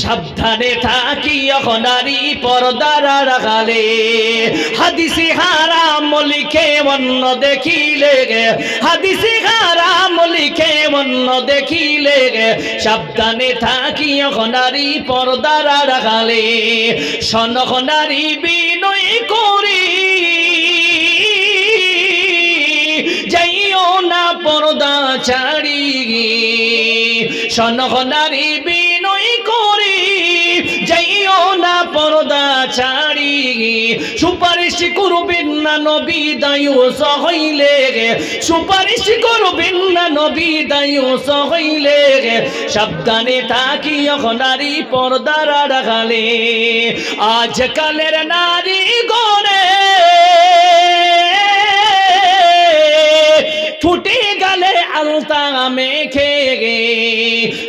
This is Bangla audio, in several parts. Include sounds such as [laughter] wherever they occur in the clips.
সাবধানে থাকি নারী পর্দার রাখালে হাদিসি হারাম লিখে অন্য দেখিলে হাদিসি হারাম লিখে অন্য দেখিলে সাবধানে থাকি নারী পর্দার রাখালে সনক নারী বিনয় করি। যাইও না পর্দা ছাড়ি সনক নারী যাইও না পর্দা ছাড়ি। সুপারিশ করবেন না নবী দায়ুস হইলে সুপারিশ করবেন না নবী দায়ুস হইলে সাবধানে থাকি নারী পর্দার রাখালে আজকালের নারী মেখে গে।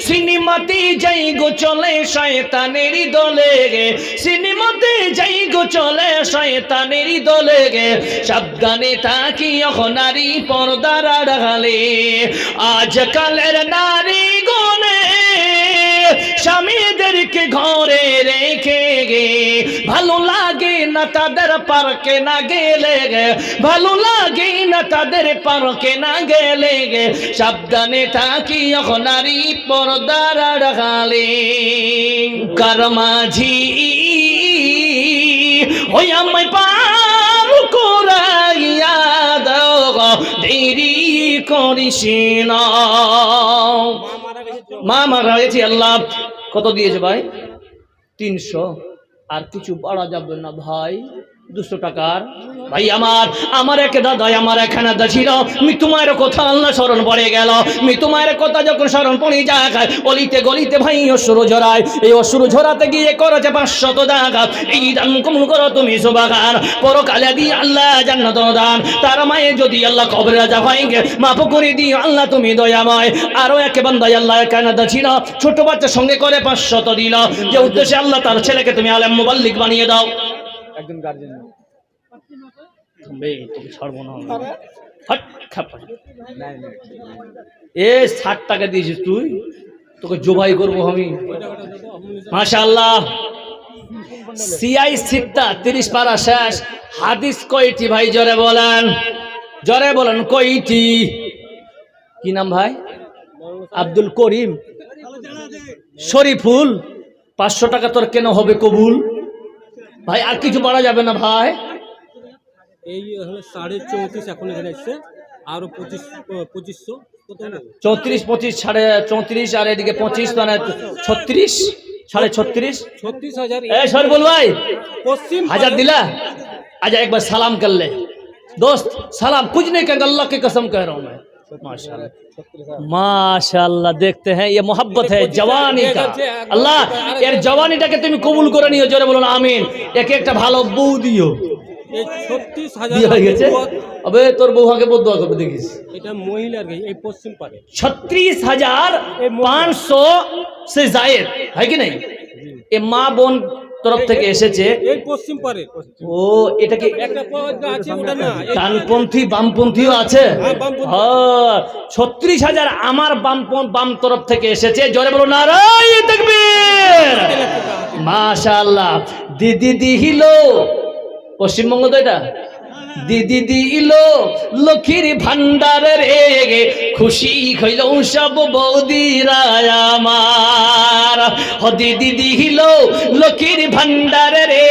সিনেমাতে যাই গো চলে শয়তানের দলে গে। সিনেমাতে যাই গো চলে শয়তানের দলে গে। সাবধানে থাকি নারী পর্দার আড়ালে। আজকালের নারী গনে স্বামীদেরকে ঘরে রেখে গে ভালো লাগে না তাদের পার্কে না গেলে গে। ভালো লাগে না তাদের পার্কে না গেলে গে। সাবধানে থাকি নারী পর্দার রাখালে কার মাঝি? ওই আমায় পার করাইয়া দাও দেরি করিস না। মা মারা গেছে, আল্লাহ। কত দিয়েছে ভাই? তিনশো। আর কিছু বাড়া যাবে না ভাই। দুশো টাকার। ভাই আমার আমার এক দাদাই আমার এখানে দা ছিল মৃত্যু মায়ের কথা আল্লাহ স্মরণ পড়ে গেল। মৃত্যু মায়ের কথা যখন স্মরণ পড়ে যায় অলিতে গলিতে ভাই অসুর ঝরায়। এই অসুর ঝরাতে গিয়ে করেছে পাঁচশত দাগা। এই দান কমল করো তুমি সুবাগান পরকালে দিয়ে আল্লাহ জান্নাত দান। তার মায়ে যদি আল্লাহ কবরে রাজা ভাইকে মাফ করে দিও আল্লাহ তুমি দয়াময়। আরও একে বান্দাই আল্লাহ এখানে দা ছিল ছোট বাচ্চার সঙ্গে করে পাঁচশত দিল। যে উদ্দেশ্যে আল্লাহ তার ছেলেকে তুমি আলেম মুবাল্লিক বানিয়ে দাও। একজন গার্জেন এ ষাট টাকা দিয়েছিস তুই? তোকে জবাই করব আমি। মাশাল্লাহ সিআই সিক্তা তিরিশ পারা শেষ। হাদিস কয়টি ভাই জরে বলেন। জরে বলেন কয়টি? কি নাম ভাই? আব্দুল করিম। শরীফুল। পাঁচশো টাকা তোর কেন হবে কবুল? ভাই আর কিছু বাড়া যাবে না ভাই এই হলো সাড়ে চৌত্রিশ এখন এখানে এসছে আরো পঁচিশ পঁচিশশো কত হলো? চৌত্রিশ পঁচিশ সাড়ে চৌত্রিশ আর এদিকে পঁচিশ মানে ছত্রিশ সাড়ে ছত্রিশ ছত্রিশ হাজার ए शरबुल भाई পশ্চিম हजार दिला आजा एक बार सलाम कर ले दोस्त सलाम कुछ नहीं कहेंगे अल्लाह की कसम कह रहा हूँ मैं মাশাল্লাহ দেখতে হ্যাঁ ইয়ে মোহাব্বত হ্যাঁ জওয়ানি আল্লাহ এর জওয়ানিটাকে তুমি কবুল করে নিও জোরে বলুন আমিন। একে একটা ভালো বউ দিও। আবে তোর বউ আগে দেখিস। ছত্রিশ হাজার পাঁচশো সে জায়েদ হয় কি নাই? এ মা বোন তরফ থেকে এসেছে। পশ্চিম পারে। ও ডানপন্থী বামপন্থীও আছে? হ্যাঁ, ছত্রিশ হাজার আমার বাম বাম তরফ থেকে এসেছে। জরে বলো নারায় দেখবেন মাশাল্লাহ দিদি দিহিল। পশ্চিমবঙ্গ তো এটা? দিদি দিল লক্ষ্মীর ভান্ডার রে খুশি হইল সব বৌদিরা আমার। দিদি দিল লক্ষ্মীর ভান্ডার রে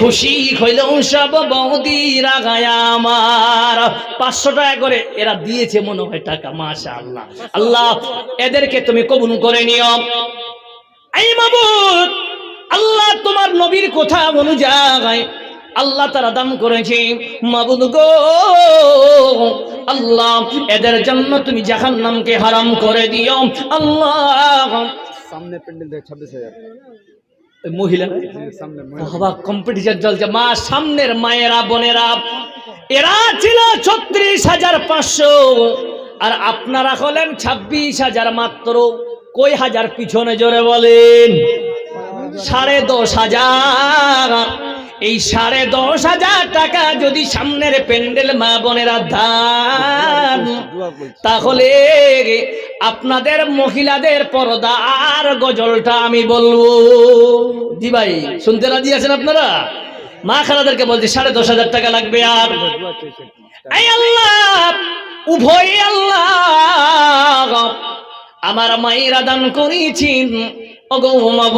খুশি হইল সব বৌদিরা আমার। পাঁচশো টাকা করে এরা দিয়েছে মনে হয় টাকা মাশা আল্লাহ আল্লাহ, এদেরকে তুমি কবুল করে নিও। এই মাবুদ, আল্লাহ তোমার নবীর কথা অনুযায়ী আল্লাহ তারা দান করেছে মাবুদ গো। আল্লাহ এদের জন্য তুমি জাহান্নামকে হারাম করে দিও। আল্লাহ। সামনে প্যান্ডেল দেখ ছাব্বিশ হাজার। মহিলা বাবা কম্পিটিশন চলছে। মা সামনের মায়েরা বোনেরা এরা ছিল ছত্রিশ হাজার পাঁচশো। আর আপনারা হলেন ছাব্বিশ হাজার মাত্র। কই হাজার? পিছনে জোরে বলেন। সাড়ে দশ হাজার। এই সাড়ে দশ হাজার টাকা যদি সামনের প্যান্ডেল মা বোনেরা দান, তাহলে আপনাদের মহিলাদের পর্দা আর গজলটা আমি বলব। জি ভাই, শুনতে রাজি আছেন আপনারা? মা খালাদেরকে বলছি, সাড়ে দশ হাজার টাকা লাগবে আর। আল্লাহ, উভয় আল্লাহ, আমার মায়েরা দান করেছেন। ওগো মাব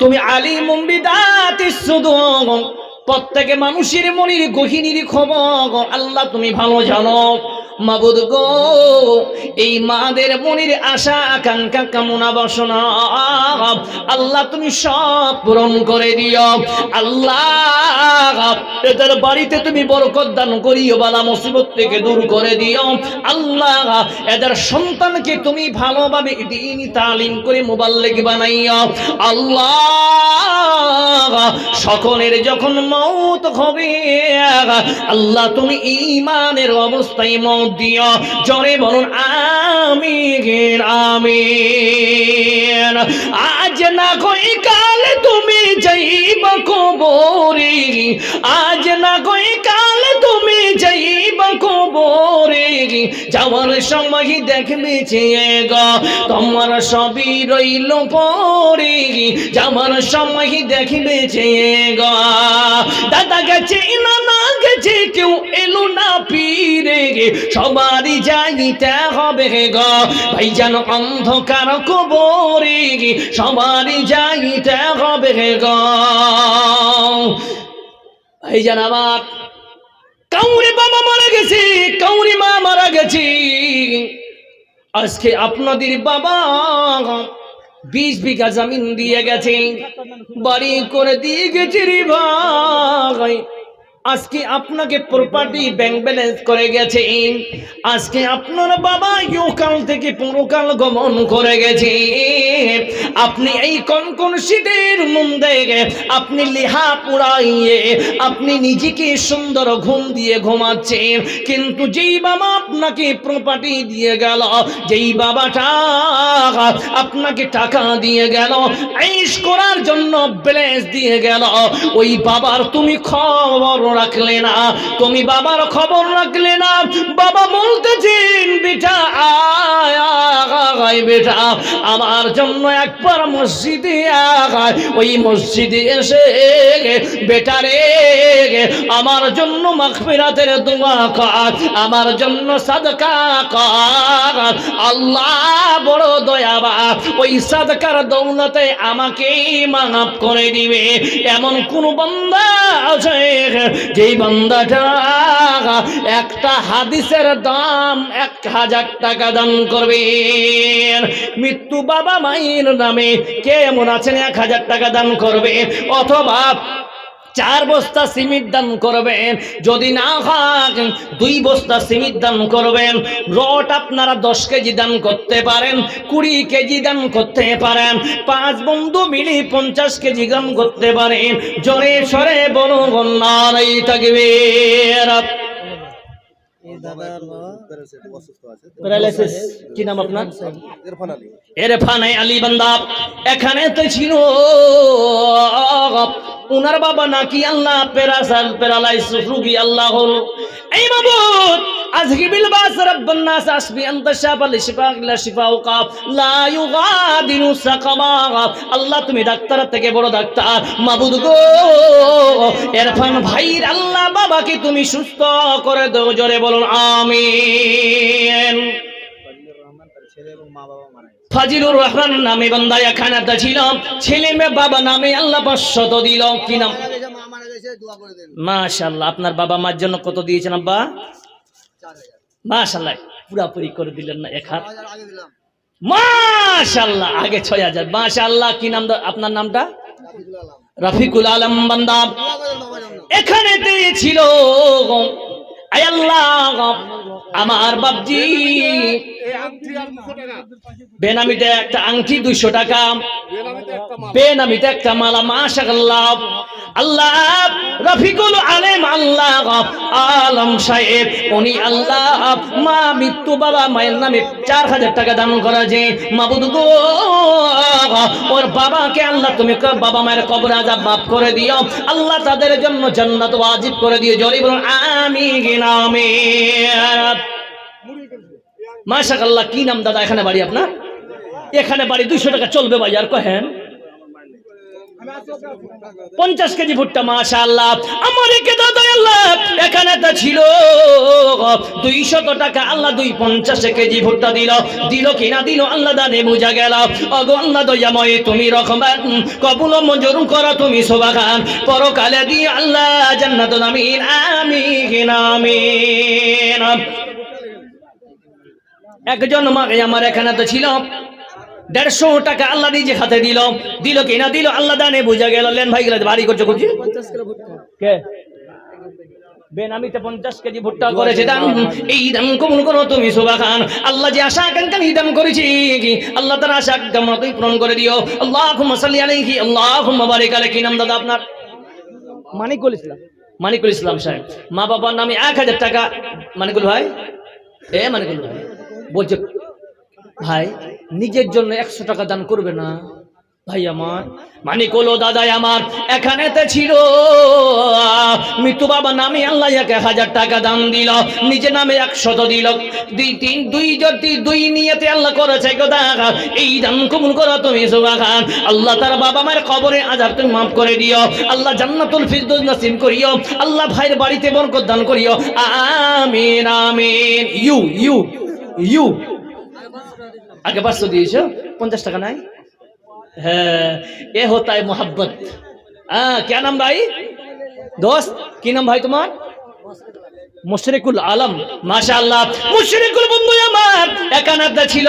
তুমি আলী মুম্বিদাতি শুধু প্রত্যেকে মানুষের মনির গহিনীর খবর। আল্লাহ, তুমি ভালো জানো। মাবুদ গো, এই মাদের মনির আশা, আকাঙ্ক্ষা, কামনা, বাসনা আল্লাহ, তুমি সব পূরণ করে দিও। আল্লাহ, এদের বাড়িতে তুমি বরকত দান করিও, বালা মুসিবত থেকে দূর করে দিও। আল্লাহ, এদের সন্তানকে তুমি ভালোভাবে দিন তালিম করে মোবাল্লেগ বানাইও। আল্লাহ, সকলের যখন মৌত হবে। আল্লাহ, তুমি ইমানের অবস্থায় মত দিও। জরে বলুন আমি আমি আজ না কই কাল তুমি যাইব কবরে? আজ না কই কাল তুমি যাইব কবরে? যাওয়ার সময় দেখবে চেয়ে গ, তোমার সবই রইল পরে। যাওয়ার সময় দেখবে চেয়ে গো দাদা গেছে, নানা গেছে, কেউ এলো না পীরে সবারই যাইতে হবে গ ভাই যেন অন্ধকার কবরে সবারই যাইতে হবে গ। ভাই যেন আমার কাউরি বাবা মারা গেছে, কাউরি মা মারা গেছে। আজকে আপনাদের বাবা বিশ বিঘা জমিন দিয়ে গেছে বাড়ি করে দিয়ে গেছে রে ভাই। আজকে আপনাকে প্রপার্টি ব্যাংক ব্যালেন্স করে গেছে। আজকে আপনার বাবা ইউকাল থেকে পুরোকাল গমন করে গেছে। আপনি এই কনকন শীতের মধ্যে আপনি লিহা পুরাইয়ে আপনি নিজেকে সুন্দর ঘুম দিয়ে ঘুমাচ্ছেন। কিন্তু যেই বাবা আপনাকে প্রপার্টি দিয়ে গেল, যেই বাবাটা আপনাকে টাকা দিয়ে গেল, আইস করার জন্য ব্যালেন্স দিয়ে গেল, ওই বাবার তুমি খবর রাখলে না। তুমি বাবার খবর রাখলে না। বাবা বলতেছেন বেটা, আয় বেটা, আমার জন্য একবার মসজিদে আয় ওই মসজিদে এসে বেটারে আমার জন্য মাখফিরাতের দোয়া কর, আমার জন্য সাদকা কর। আল্লাহ বড় দয়াবা ওই সাদকার দৌলতে আমাকেই মাফ করে দিবে। এমন কোন বান্দা আছে যেই বান্দাটা, একটা হাদিসের দাম এক হাজার টাকা দান করবে মৃত্যু বাবা মায়ের নামে কে এমন আছেন, এক হাজার টাকা দান করবে? অথবা চার বস্তা সিমিট দান করবেন। যদি না হয় দুই বস্তা সিমিট দান করবেন। রড আপনারা দশ কেজি দান করতে পারেন, কুড়ি কেজি দান করতে পারেন, পাঁচ বন্ধু মিলি পঞ্চাশ কেজি দান করতে পারেন। জোরে সরে বলুন নারাই থাকবে প্যারালাইসিস কি নাম আপনার? এরফানে আলী। বান্দা এখানে তো ছিল। উনার বাবা নাকি আল্লাহ পেরাসাল প্যারালাইসিস রুগী আল্লাহ হল। এই মাবুদ আজকে বিল রব্বান নাস আসবি আনতা শাফা লিশফা লা শিফাউকা লা ইউগাদিরু সাকামা। আল্লাহ তুমি ডাক্তার থেকে বড় ডাক্তার। মাবুদ গো এরফান ভাইর আল্লাহ বাবাকে তুমি সুস্থ করে দাও জোরে ফাজিলুর রহমান নামে বান্দা এখানে ছিল ছেলে মেয়ে, বাবা নামে আল্লাহ পাঁচশত দিল। কি নাম? মাশাল্লাহ আপনার বাবা মার জন্য কত দিয়েছেন আব্বা? মাশাল্লাহ পুরাপুরি করে দিলেন না, এক হাত। মাশাল্লাহ আগে ছয় হাজার। মাশাল্লাহ কি নাম আপনার নামটা? রফিকুল আলম। বান্দা। এখানে দিয়েছিল আমার বাপজি। বেনামিতে একটা আংটি দুইশো টাকা। বেনামিতে একটা মালা। মাশাআল্লাহ। আল্লাহ রফিকুল আলেম আল্লাহ আলম সাহেব উনি আল্লাহ মা মৃত্যু বাবা মায়ের নামে চার হাজার টাকা দান করা যে মাবুদ গো ওর বাবাকে আল্লাহ তুমি বাবা মায়ের কবর আজাব মাফ করে দিও। আল্লাহ তাদের জন্য জান্নাত ওয়াজিব করে দিও। জরি বলুন আমি মাশাআল্লাহ, কি নাম দাদা? এখানে বাড়ি আপনার? এখানে বাড়ি দুইশো টাকা চলবে ভাই, আর কহেন। পঞ্চাশ কেজি ভুট্টা মাশা আল্লাহ আমার একে দাদা আল্লাহ এখানে তো ছিল। দুইশত টাকা। আল্লাহ দুই পঞ্চাশ কেজি ভুট্টা দিল। দিল কিনা দিল আল্লাহ দানে বুঝা গেল। অগো আল্লাহ দয়াময়, তুমি রকমান কবুল মঞ্জুর করো তুমি খান পরকালে দিয়ে আল্লাহ জান্নাত আমিন আমিন আমিন। একজন মাকে আমার এখানে তো ছিল। দেড়শো টাকা আল্লাহ নিজে হাতে দিল। দিল কিনা দিল? আল্লাহ দানে বুঝা গেল। লেন ভাই গেলে বাড়ি করছ করছি কে? বেনামিতে পঞ্চাশ কেজি ভুট্টা করেছে দান এই দান কবুল করো তুমি শোভা খান আল্লাহ যে আশা আকাঙ্ক্ষা এই দান করেছি। কি আল্লাহ তার আশা আকাঙ্ক্ষা তুমি পূরণ করে দিও। আল্লাহ সাল্লি আলাইহি আল্লাহ বারিক আলাইহি। কি নাম দাদা আপনার? মানিকুল ইসলাম। মানিকুল ইসলাম সাহেব। মা বাবার নামে এক হাজার টাকা। মানিকুল ভাই? এ মানিকুল ভাই বলছে ভাই, নিজের জন্য একশো টাকা দান করবে না? ভাই আমার মানিকলো দাদাই আমার, এখানেতে ছিল। মৃত্যু বাবা নামে আল্লাহ এক হাজার টাকা দান দিল নিজে নামে একশত দিল। দুই তিন, দুই যদি দুই নিয়েতে আল্লাহ করেছে এই দান কবুল করো তুমি সুবা খান আল্লাহ তার বাবা মায়ের কবরে আজাব তুমি মাফ করে দিও। আল্লাহ জান্নাতুল ফিরদৌস নসিব করিও। আল্লাহ ভাইয়ের বাড়িতে বরকত দান করিও। আমিন আমিন। ইউ ইউ ইউ। আগে পাঁচশো দিয়েছ? পঞ্চাশ টাকা নাই? হ্যাঁ এ হতায় মোহাব্বত। হ্যাঁ কে নাম ভাই? দোস্ত, কি নাম ভাই তোমার? মুশরিকুল আলম, মাশাআল্লাহ। মুশরিকুল বন্ধু আমার একানাদা ছিল।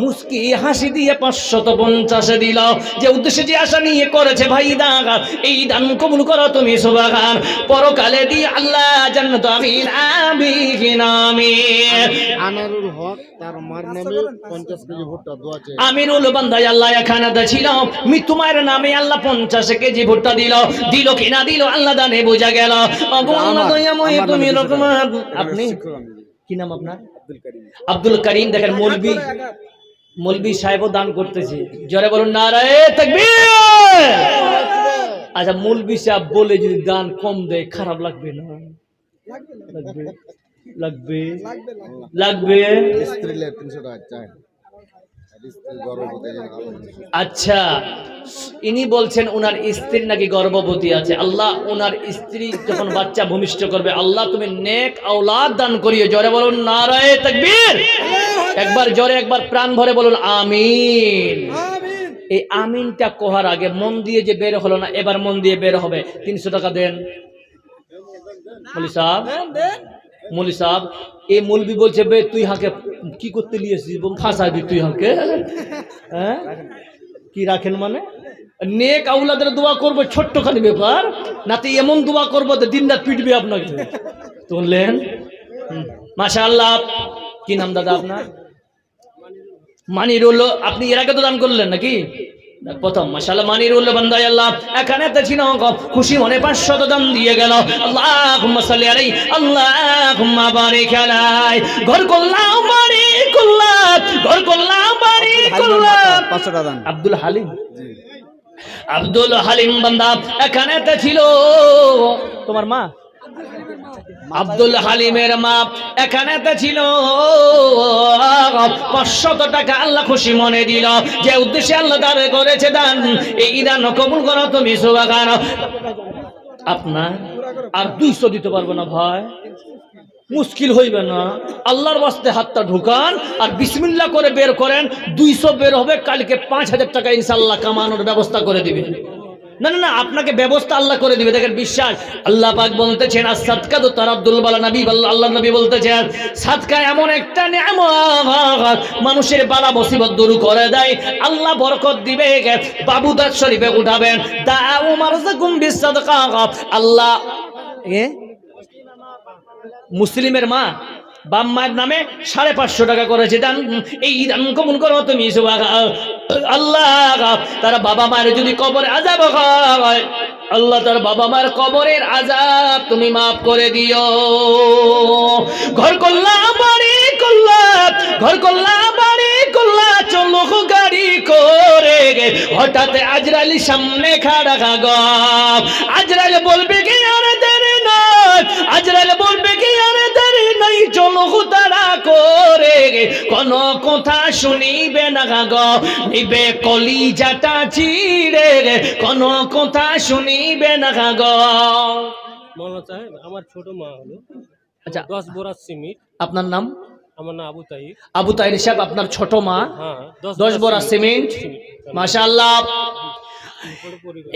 মুস্কি হাসি দিয়ে পাঁচশত পঞ্চাশে দিল। যে উদ্দেশ্যে যে আশা নিয়ে করেছে ভাই দান এই দান কবুল করো তুমি সুবাগান। পরকালে দিয়ে আল্লাহ জান্নাত আমিন আমিন আমিন। আনারুল হক তার মার নামে পঞ্চাশ কেজি ভুট্টা দোয়া চেয়ে আমিরুল বান্দাই আল্লাহ এখানে ছিল। মৃত্যু মায়ের নামে আল্লাহ পঞ্চাশ কেজি ভুট্টা দিল। দিল কিনা দিল আল্লাহ দানে বোঝা গেল। অগো আল্লাহ দয়াময় তুমি আপনি? কি নাম আপনার? আব্দুল করিম। দেখেন মৌলবি। মৌলবি সাহেবও দান করতেছে। জরে বলুন নারায়ে আচ্ছা মলবি সাহেব বলে যদি দান কম দেয় খারাপ লাগবে না? লাগবে। লাগবে? লাগবে? আচ্ছা ইনি বলছেন ওনার স্ত্রী নাকি গর্ভবতী আছে। আল্লাহ ওনার স্ত্রী যখন বাচ্চা ভূমিষ্ঠ করবে আল্লাহ তুমি নেক আওলাদ দান করিয়ে জরে বলুন নারায়ে তাকবীর! একবার জ্বরে একবার প্রাণ ভরে বলুন আমিন। এই আমিনটা কোহার আগে মন দিয়ে যে বের হলো না এবার মন দিয়ে বের হবে। তিনশো টাকা দেন। মলি সাহেব মলি সাহেব এই মৌলবি বলছে বে তুই হাকে কি করতে নিয়েছিস ফাঁসাবি তুই হাকে। হ্যাঁ? কি রাখেন মানে? নেক আউলাদের দোয়া করব ছোট্টখানি ব্যাপার। নাতে এমন দোয়া করব তো দিন রাত পিটবে আপনাকে। তুললেন মাশা আল্লাহ কি নাম দাদা আপনার? মানিরুল আপনি এর আগে তো দান করলেন নাকি? প্রথম মাশাআল্লাহ মানিরুল বান্দাই আল্লাহ এখানে তো ছিল খুশি মনে পাঁচশত দান দিয়ে গেল। আল্লাহুম্মা সাল্লি আলাইহি আল্লাহুম্মা বারিক আলাই ঘর করলাম বাড়ি করলাম ঘর করলাম বাড়ি করলাম পাঁচশো আব্দুল হালিম। আব্দুল হালিম বান্দা এখানে তো ছিল। তোমার মা? আব্দুল হালিমের মা এখানে তো ছিল। পাঁচশত টাকা আল্লাহ খুশি মনে দিল। যে উদ্দেশ্যে আল্লাহ দাঁড়ে করেছে দান, এই দান কবুল করো তুমি সুবাগান আপনার আর দুইশো দিতে পারব না ভাই। মুশকিল হইবে না। আল্লাহর বাস্তে হাতটা ঢুকান আর বিসমিল্লা করে বের করেন। দুইশো বের হবে, কালকে পাঁচ হাজার টাকা ইনশাল্লাহ কামানোর ব্যবস্থা করে দিবে। না না না, আপনাকে ব্যবস্থা আল্লাহ করে দিবে। দেখেন, বিশ্বাস। আল্লাহ পাক বলতেছেন আর সাদকা তো তার আব্দুল বালা নবী আল্লাহ নবী বলতেছেন, সাদকা এমন একটা মানুষের বালা মুসিবত দূর করে দেয়। আল্লাহ বরকত দিবে, বাবু দাস শরীফে উঠাবেন। দাউ মারজাকুম বিসাদকা আল্লাহ এ? মুসলিমের মা? বাম মায়ের নামে সাড়ে পাঁচশো টাকা করেছে। দান, এই দান কমন করো তুমি আল্লাহ, তারা বাবা মায়ের যদি কবরে আজাব হয়, আল্লাহ তার বাবা মার কবরের আজাব তুমি মাফ করে দিও। ঘর করলা, বাড়ি করলা, ঘর করলা, বাড়ি করলা চলো গাড়ি করে গে। হঠাৎ আজরালি সামনে খাড়া খাগ আজরাল বলবে কি আরে দেরি নয়। আজরাল বলবে কি আরে দেরি তারা করে। কোন কথা শুনিবে না গাগ নিবে কলিজাটা চিড়ে গে কোন কথা শুনিবে না মৌলানা সাহেব আমার ছোট মা হলো আচ্ছা দশ বোরা সিমেন্ট আপনার নাম? আমার নাম আবু তাইব আবু তাইর সাহেব আপনার ছোট মা? হ্যাঁ দশ বড়া সিমেন্ট মাশাআল্লাহ।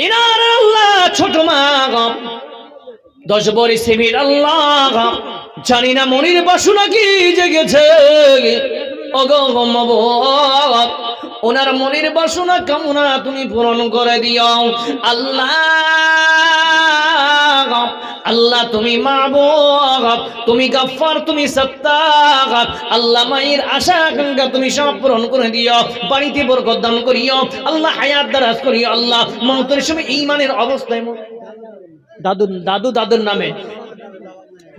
ইনার আল্লাহ ছোট মা গো। দশ বড়ি সিমেন্ট আল্লাহ। জানি না মনির বাসনা কি জেগেছে। ওনার মনির বাসনা কামনা তুমি পূরণ করে দিও আল্লাহ। আল্লাহ তুমি মাবুদ তুমি গাফফার, তুমি সত্তার আল্লাহ মায়ের আশা আকাঙ্ক্ষা তুমি সব পূরণ করে দিও বাড়িতে বরকত দান করিও আল্লাহ হায়াত দারাজ করিও আল্লাহ মমতের সময় ইমানের অবস্থায় দাদু দাদু দাদুর নামে।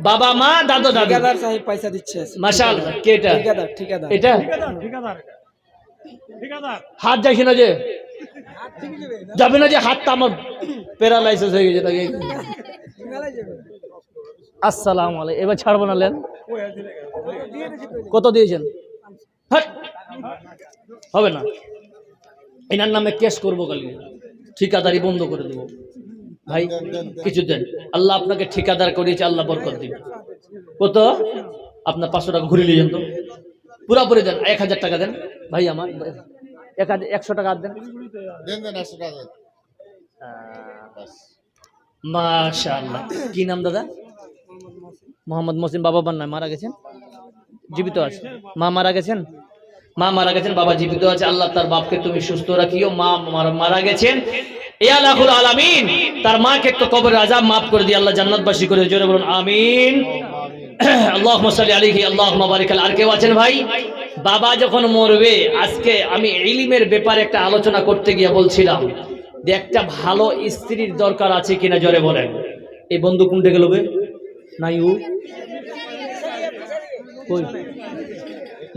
বাবা মা দাদু দাদু। ঠিকাদার সাহেব পয়সা দিচ্ছে। মাশাল কে এটা? ঠিকাদার ঠিকাদার। এটা? হাত যাইছে না যে। যাবে না যে হাতটা আমার প্যারালাইসিস হয়ে গেছে তাকে। আসসালাম আলাইকুম। এবার ছাড়বো না লেন? কত দিয়েছেন। হবে না। এনার নামে কেস করব কালকে। ঠিকাদারি বন্ধ করে দেবো। ভাই কিছু দেন আল্লাহ আপনাকে ঠিকাদার করিয়েছে আল্লাহ বরকত দিবে। কত? আপনার পাঁচশো টাকা ঘুরে নিয়ে তো। পুরাপুরি দেন এক হাজার টাকা দেন। ভাই আমার এক হাজার একশো টাকা দেন। দেন। মাশাআল্লাহ। কি নাম দাদা? মোহাম্মদ মসিম বাবা বান্না মারা গেছেন? জীবিত আছে। মা মারা গেছেন? মা মারা গেছেন বাবা জীবিত আছে। আল্লাহ তার বাপকে তুমি সুস্থ রাখিও। মা মারা- গেছেন। আল্লাহুল আলামিন, তার মাকে একটু কবরের আজাব মাফ করে দিয়ে আল্লাহ জান্নাতবাসী করে জোরে বলুন, আমিন। [clears throat] আল্লাহ সাল্লি আলাইহি আল্লাহ বারিক আর কেউ আছেন ভাই? বাবা যখন মরবে, আজকে আমি ইলিমের ব্যাপারে একটা আলোচনা করতে গিয়ে বলছিলাম, যে একটা ভালো স্ত্রীর দরকার আছে কিনা জোরে বলেন। এই বন্ধু কোনটা গেল বে নাই?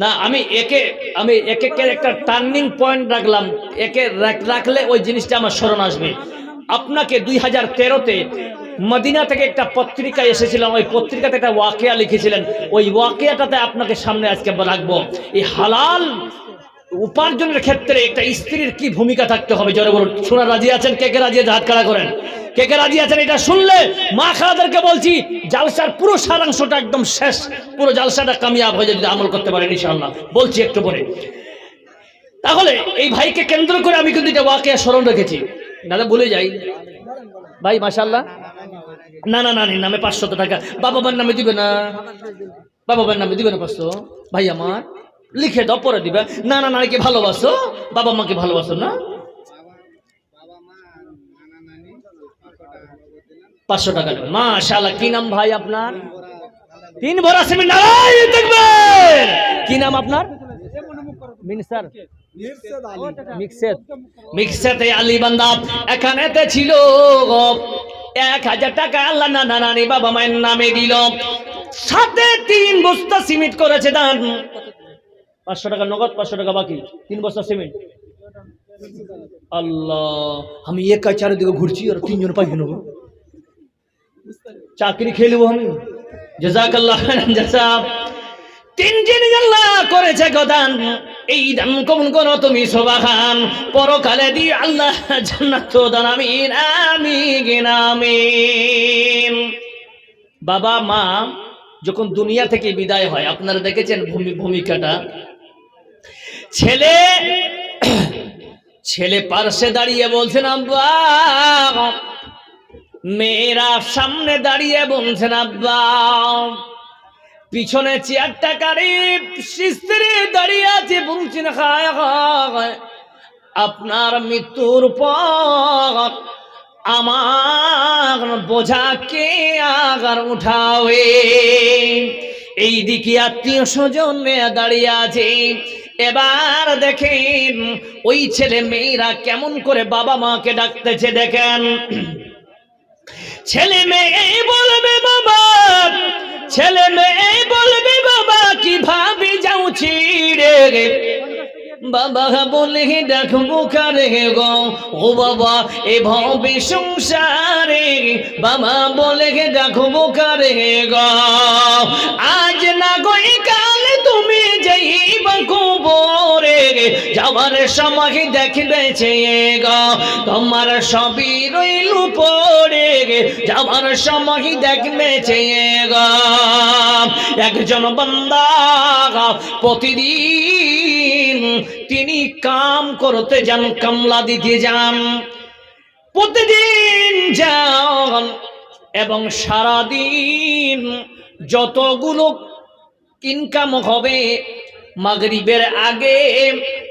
না, আমি একে আমি একে একে একটা টার্নিং পয়েন্ট রাখলাম। একে রাখলে ওই জিনিসটা আমার স্মরণ আসবে। আপনাকে দুই হাজার তেরোতে মদিনা থেকে একটা পত্রিকা এসেছিলাম। ওই পত্রিকাতে একটা ওয়াকিয়া লিখেছিলেন। ওই ওয়াকিয়াটাতে আপনাকে সামনে আজকে রাখব। এই হালাল উপার্জনের ক্ষেত্রে একটা স্ত্রীর কি ভূমিকা থাকতে হবে? বলুন। শোনা রাজি আছেন? কে কে রাজি আছে? হাত খাড়া করেন। কে কে রাজি আছেন? এটা শুনলে মা খালাদেরকে বলছি, জালসার পুরো সারাংশটা একদম শেষ। পুরো জালসাটা কামিয়াব হয়ে যদি আমল করতে পারেন, ইনশাআল্লাহ। বলছি একটু পরে। তাহলে এই ভাইকে কেন্দ্র করে আমি কিন্তু এটা ওয়াকে স্মরণ রেখেছি। দাদা ভুলে যাই। ভাই মাশাল্লাহ না না না নামে পাঁচশত টাকা। বাবা মার নামে দিবে না। বাবা মার নামে দিবে না পাঁচশো ভাই, আমার। লিখে দাও, পরে দিবে। না না নারীকে ভালোবাসো, বাবা মাকে ভালোবাসো না। পাঁচশো টাকা দেবে মাশাল্লাহ কি নাম ভাই আপনার? তিন ভরা সিমেন্ট। দেখবেন! কি নাম আপনার? মিনসার। এখানেতে ছিল এক হাজার টাকা বাবা মায়ের নামে দিল। সাথে তিন বস্তা সিমেন্ট করেছে দান। পাঁচশো টাকা নগদ, পাঁচশো টাকা বাকি। তিন বস্তা সিমেন্ট আল্লাহ, আমি একা চারিদিকে ঘুরছি, আর তিনজন পাইকে নেব। চাকরি খেয়ে নেব আমি। জাজাকাল্লাহ জাসা তিন আল্লাহ করেছে গদান। এই দান কমন করো তুমি খান পরকালে দি আল্লাহ জান্নাত দান আমিন আমিন আমিন। বাবা, মা, যখন দুনিয়া থেকে বিদায় হয়, আপনারা দেখেছেন ভূমি ভূমিকাটা? ছেলে ছেলে পার্শ্বে দাঁড়িয়ে বলছেন, আব্বা, মেয়েরা সামনে দাঁড়িয়ে বলছেন, আব্বা, পিছনে চেয়ারটা কারি, স্ত্রী দাঁড়িয়ে আছে বলছেন খায় আপনার মৃত্যুর পর আমার বোঝা কে আগার উঠাবে? এই দিকে আত্মীয় স্বজন দাঁড়িয়ে আছে এবার দেখেন ওই ছেলে মেয়েরা কেমন করে বাবা মাকে ডাকতেছে দেখেন। ছেলে মেয়ে বলবে, বাবা, ছেলে মেয়ে বলবে, বাবা, কীভাবে যাচ্ছি রে? বাবা বলে ডাকবো কারে গো, ও বাবা, এ ভবে সংসারে। বাবা বলে ডাকবো কারে গো, আজ না গই কাল তুমি যাইবা কবরে যাওয়ার দেখবেছে গো, তোমার সবই রইল পড়ে যাওয়ার সময় দেখবেছে গো, একজন বান্দা প্রতিদিন তিনি কাম করতে যান, কামলা দিতে যান। প্রতিদিন যান এবং সারাদিন যতগুলো ইনকাম হবে মাগরিবের আগে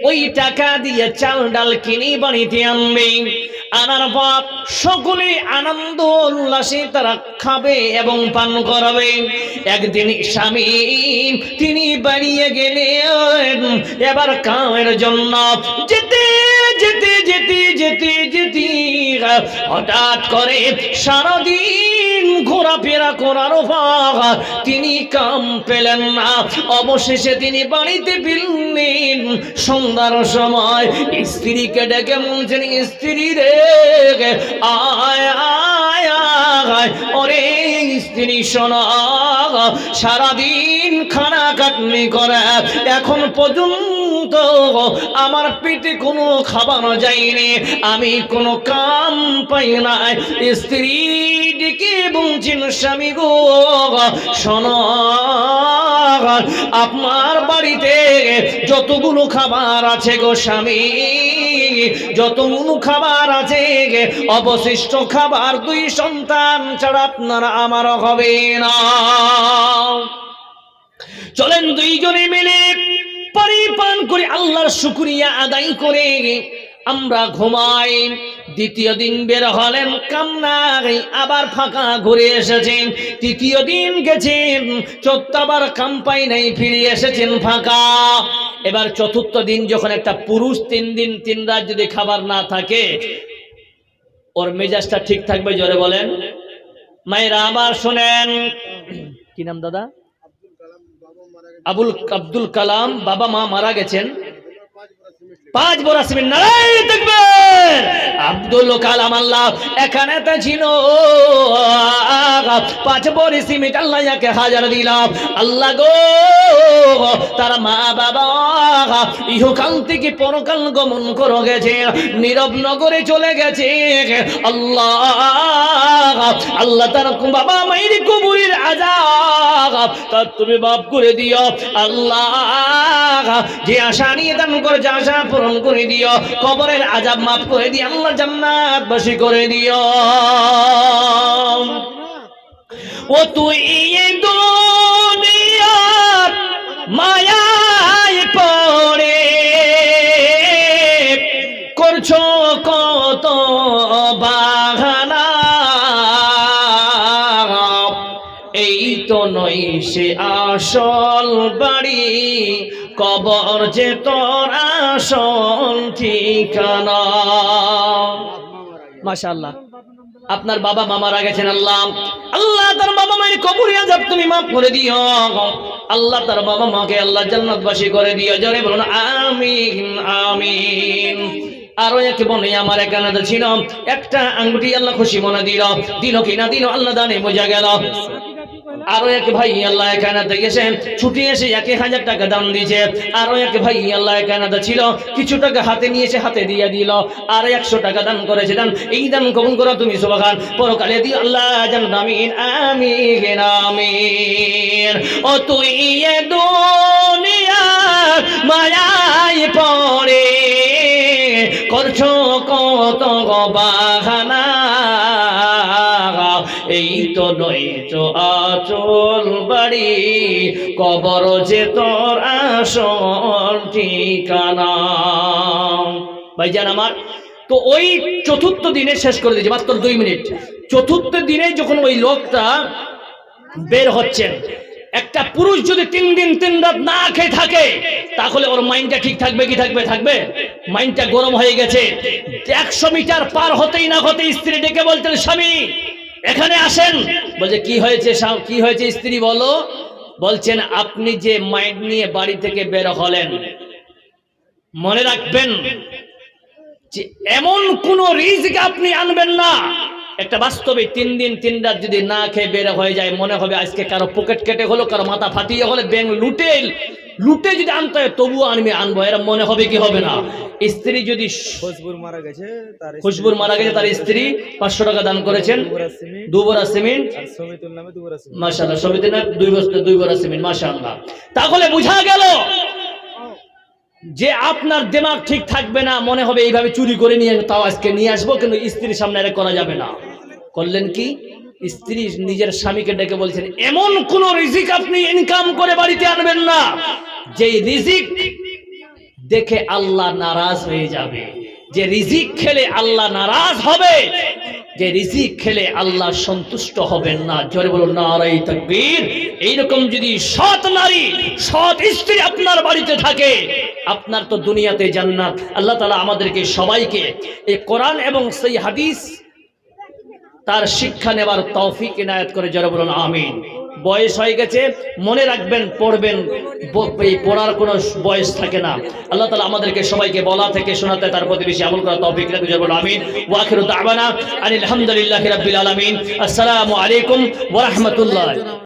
ওই টাকা দিয়ে চাল ডাল কিনি বাড়িতে আনবে। আনার পর সকলে আনন্দ উল্লাসে তারা খাবে এবং পান করাবে। একদিন স্বামী, তিনি বাড়িয়ে গেলে এবার কামের জন্য যেতে যেতে যেতে যেতে যেতে। হঠাৎ করে সারাদিন ঘোরাফেরা করার তিনি কাম পেলেন না। অবশেষে তিনি বাড়িতে ফিরলেন। সন্ধ্যার সময় স্ত্রীকে ডেকে বলছেন, স্ত্রী রে আয় আয় আয়। ওরে স্ত্রী শোনা। সারাদিন খানা কাটনি করে। এখন পর্যন্ত আমার পেটে কোনো খাবার যায়নি। আমি কোনো কাম পাই নাই। স্ত্রী ডেকে বলছেন, স্বামী গো, শোন। আপনার বাড়িতে যতগুলো খাবার আছে গো স্বামী, যতগুলো খাবার আছে অবশিষ্ট খাবার দুই সন্তান ছাড়া আপনারা আমার হবে না। চলেন দুইজনে মিলে পরিপান করে আল্লাহর শুক্রিয়া আদায় করে আমরা ঘুমাই। দ্বিতীয় দিন বের হলেন কামনাই আবার ফাঁকা ঘুরে এসেছেন। তৃতীয় দিন গেছেন চোদ্দবার কাম পাই নাই, ফিরে এসেছেন ফাঁকা। এবার চতুর্থ দিন যখন একটা পুরুষ তিন দিন, তিন রাত যদি খাবার না থাকে, ওর মেজাজটা ঠিক থাকবে জোরে বলেন। মায়েরা আবার শোনেন। কি নাম দাদা? আবুল আব্দুল কালাম বাবা মা মারা গেছেন। পাঁচ বড় সিমেন্ট নারাই দেখবেন আব্দুল কালাম আল্লাহ এখানে তো ছিল। পাঁচ বড় সিমেন্ট আল্লাহ যাকে হাজার দিলাম। আল্লাহ গো, তার মা বাবা, ইহকাল থেকে পরকাল গমন করে গেছে, নীরব নগরে চলে গেছে। আল্লাহ আল্লাহ তার বাবা মায়ের কবুরের আজাব তার তুমি বাপ করে দিও। আল্লাহ, যে আশা নিয়ে দান করেছে, আশা পূরণ করে দিও। কবরের আজাব মাফ করে দিও আল্লাহ জান্নাত বাসী করে দিও। ও তুই এই দুনিয়ার মায়ায় পড়ে। করছ কত বাহানা। এই তো নই সে আসল বাড়ি। কবর যে তোর আসল ঠিকানা। মাশাআল্লাহ। আপনার বাবা মা মারা গেছেন, আল্লাহ। আল্লাহ তার বাবা মায়ের কবরে আজাব তুমি মাফ করে দিও। আল্লাহ তার বাবা মাকে আল্লাহ জান্নাতবাসী করে দিও। জোরে বলুন, আমিন আমিন। আরও এক বনে আমার এখানে ছিল। একটা আঙ্গুটি আল্লাহ খুশি মনে দিল। দিল কিনা দিল, আল্লাহ দানে বোঝা গেল। আরও এক ভাই আল্লাহ এখানে গেছে ছুটি এসে এক হাজার টাকা দাম দিয়েছে। আরও এক ভাই আল্লাহ এখানে ছিল, কিছু টাকা হাতে নিয়েছে, হাতে দিয়ে দিল, আর একশো টাকা দান করেছে। এই দান কবুল করো তুমি সুবাখান পরকালে দি আল্লাহ জান, আমিন আমিন ও তুই দুনিয়ার পড়ে, করছ কত গো বাহানা? এই তো নয়, তো আচল বাড়ি। কবর যে তোর আসল ঠিকানা। ভাইজান আমার, তো ওই চতুর্থ দিনে শেষ করে দিয়েছে, মাত্র দুই মিনিট। চতুর্থ দিনে যখন ওই লোকটা বের হচ্ছেন, একটা পুরুষ যদি তিন দিন তিন রাত না খেয়ে থাকে, তাহলে ওর মাইন্ডটা ঠিক থাকবে কি থাকবে? থাকবে? মাইন্ডটা গরম হয়ে গেছে। একশো মিটার পার হতেই না হতে স্ত্রী ডেকে বলতেন, স্বামী এখানে আসেন। বলছে, কি হয়েছে কি হয়েছে স্ত্রী বলো? বলছেন, আপনি যে মাইন্ড নিয়ে বাড়ি থেকে বের হলেন, মনে রাখবেন যে এমন কোন রিস্ক আপনি আনবেন না। একটা বাস্তবে তিন দিন তিন রাত যদি না খেয়ে বের হয়ে যায় মনে হবে আজকে কারও পকেট কেটে হলো কারও মাথা ফাটিয়ে হলে ব্যাংক লুটে লুটে যদি আনতে হয় তবুও আনবে আনব এরা মনে হবে কি হবে না। স্ত্রী যদি খুশবুর মারা গেছে তার খুশবুর মারা গেছে তার স্ত্রী পাঁচশো টাকা দান করেছেন। সিমেন্ট। দু বড়া সিমেন্ট। আর সমিতুল নামে দুবার দুই বস্তা দুই বড়া সিমেন্ট মাশাআল্লাহ। তাহলে বোঝা গেল যে আপনার দিমাগ ঠিক থাকবে না, মনে হবে এইভাবে চুরি করে নিয়ে তাও আজকে নিয়ে আসব, কিন্তু স্ত্রীর সামনে এটা করা যাবে না। করলেন কি? স্ত্রী নিজের স্বামীকে ডেকে বলছেন, এমন কোন রিজিক আপনি ইনকাম করে বাড়িতে আনবেন না। যে রিজিক দেখে আল্লাহ নারাজ হয়ে যাবে। যে রিজিক খেলে আল্লাহ নারাজ হবে যে রিজিক খেলে আল্লাহ সন্তুষ্ট হবেন না। জোরে বলুন, নারাই তাকবীর। এইরকম যদি সৎ নারী, সৎ স্ত্রী আপনার বাড়িতে থাকে, আপনার তো দুনিয়াতে জান্নাত। আল্লাহ তালা আমাদেরকে সবাইকে এই কোরআন এবং সেই হাদিস তার শিক্ষা নেবার তৌফিক ইনায়াত করে, জোরে বলুন, আমিন। বয়স হয়ে গেছে, মনে রাখবেন, পড়বেন এই পড়ার কোনো বয়স থাকে না। আল্লাহ তালা আমাদেরকে সবাইকে বলা থেকে শোনাতে তার প্রতি বেশি আমল করা তৌফিক রাখি যারা বলুন আমিন। ওয়াখির দাবানা আলহামদুলিল্লাহ রাব্বিল আলামিন। আসসালামু আলাইকুম ওয়া রাহমাতুল্লাহ।